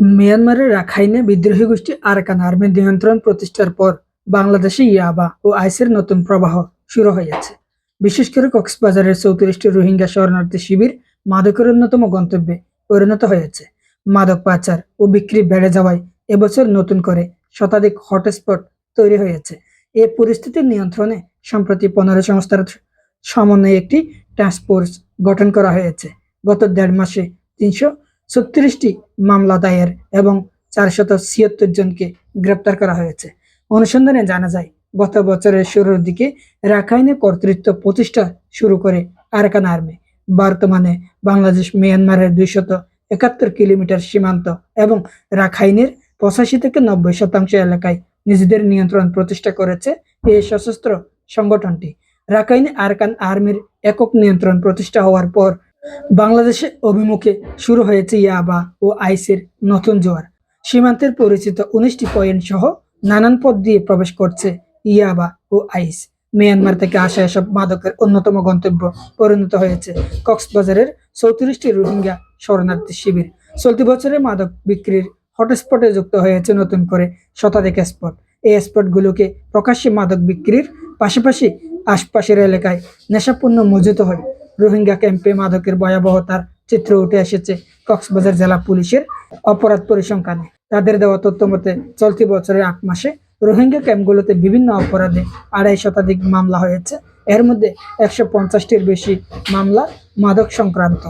মিয়ানমারের রাখাইনে বিদ্রোহী গোষ্ঠী আরাকান আর্মির নিয়ন্ত্রণ প্রতিষ্ঠার পর বাংলাদেশে ইয়াবা ও আইসের নতুন প্রবাহ শুরু হয়েছে। বিশেষ করে কক্সবাজারের চৌত্রিশটি রোহিঙ্গা শরণার্থী শিবির মাদকের অন্যতম গন্তব্যে পরিণত হয়েছে। মাদক পাচার ও বিক্রি বেড়ে যাওয়ায় এবছর নতুন করে শতাধিক হটস্পট তৈরি হয়েছে। এ পরিস্থিতির নিয়ন্ত্রণে সম্প্রতি পনেরো সংস্থার সমন্বয়ে একটি টাস্ক ফোর্স গঠন করা হয়েছে। গত দেড় মাসে তিনশো ছত্রিশটি মামলা দায়ের এবং চারশত ছিয়াত্তর জনকে গ্রেপ্তার করা হয়েছে। অনুসন্ধানে জানা যায়, গত বছরের শুরুর দিকে রাখাইনে কর্তৃত্ব প্রতিষ্ঠা শুরু করে আরাকান আর্মি। বর্তমানে বাংলাদেশ, মিয়ানমারের দুইশত একাত্তর কিলোমিটার সীমান্ত এবং রাখাইনের পঁচাশি থেকে নব্বই শতাংশ এলাকায় নিজেদের নিয়ন্ত্রণ প্রতিষ্ঠা করেছে এই সশস্ত্র সংগঠনটি। রাখাইনে আরাকান আর্মির একক নিয়ন্ত্রণ প্রতিষ্ঠা হওয়ার পর বাংলাদেশে অভিমুখে শুরু হয়েছে ইয়াবা ও আইসের নতুন জোয়ার সীমান্তের পরিচিত উনিশটি পয়েন্ট সহ নানান পথ দিয়ে প্রবেশ করছে ইয়াবা ও আইস। মিয়ানমার থেকে আসা এসব মাদকের অন্যতম গন্তব্য পরিণত হয়েছে। কক্সবাজারের চৌত্রিশটি রোহিঙ্গা শরণার্থী শিবির। চলতি বছরে মাদক বিক্রির হটস্পটে যুক্ত হয়েছে নতুন করে শতাধিক স্পট। এই স্পটগুলোকে প্রকাশ্যে মাদক বিক্রির পাশাপাশি আশপাশের এলাকায় নেশাপণ্য মজুত হয়। রোহিঙ্গা ক্যাম্পে মাদকের ভয়াবহতার চিত্র উঠে এসেছে কক্সবাজার জেলা পুলিশের অপরাধ পরিসংখ্যানে। তাদের দেওয়া তথ্য মতে, চলতি বছরের আট মাসে রোহিঙ্গা ক্যাম্পগুলোতে বিভিন্ন অপরাধে আড়াই শতাধিক মামলা হয়েছে। এর মধ্যে একশো পঞ্চাশটির বেশি মামলা মাদক সংক্রান্ত।